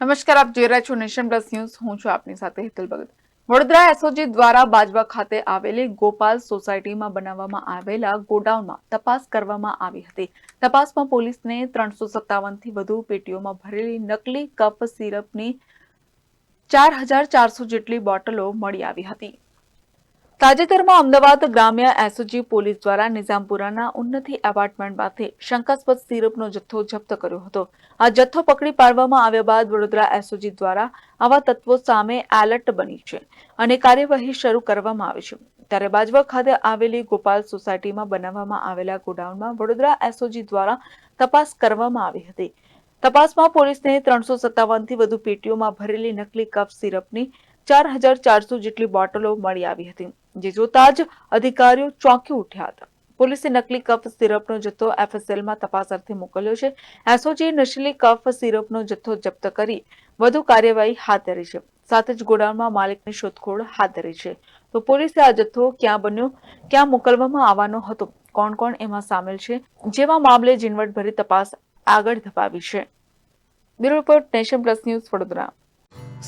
નમસ્કાર, આપ જોઈ રહ્યા છો નેશન પ્લસ ન્યૂઝ. હું છું આપની સાથે હેતલ ભગત. વડોદરા એસઓજી દ્વારા બાજવા ખાતે આવેલી ગોપાલ સોસાયટીમાં બનાવવામાં આવેલા ગોડાઉનમાં તપાસ કરવામાં આવી હતી. તપાસમાં પોલીસને ત્રણસો સત્તાવનથી વધુ પેટીઓમાં ભરેલી નકલી કફ સિરપની ચાર હજાર ચારસો જેટલી બોટલો મળી આવી હતી. તાજેતરમાં અમદાવાદ ગ્રામ્ય એસઓજી પોલીસ દ્વારા નિઝામપુરાના ઉન્નતિ એપાર્ટમેન્ટમાંથી શંકાસ્પદ સિરપનો જથ્થો જપ્ત કર્યો હતો. આ જથ્થો પકડી પાડવામાં આવ્યા બાદ વડોદરા એસઓજી દ્વારા આવા તત્વો સામે એલર્ટ બની છે અને કાર્યવાહી શરૂ કરવામાં આવી છે. ત્યારે બાજવા ખાતે આવેલી ગોપાલ સોસાયટીમાં બનાવવામાં આવેલા ગોડાઉનમાં વડોદરા એસઓજી દ્વારા તપાસ કરવામાં આવી હતી. તપાસમાં પોલીસને ત્રણસો સત્તાવનથી વધુ પેટીઓમાં ભરેલી નકલી કફ સિરપની ચાર હજાર ચારસો જેટલી બોટલો મળી આવી હતી. જે જોતા જ અધિકારીઓ ચોંકી ઉઠ્યા હતા. પોલીસે નકલી કફ સિરપનો જથ્થો એફએસએલમાં તપાસ અર્થે મોકલ્યો છે. એસઓજીએ નશીલી કફ સિરપનો જથ્થો જપ્ત કરી વધુ કાર્યવાહી હાથ ધરી છે. સાથે જ ગોડાઉનમાં માલિકની શોધખોળ હાથ ધરી છે. તો પોલીસે આ જથ્થો ક્યાં બન્યો, ક્યાં મોકલવામાં આવવાનો હતો, કોણ કોણ એમાં સામેલ છે, જેવા મામલે ઝીણવટભરી તપાસ આગળ ધપાવી છે. Bureau report nation plus news Vadodara.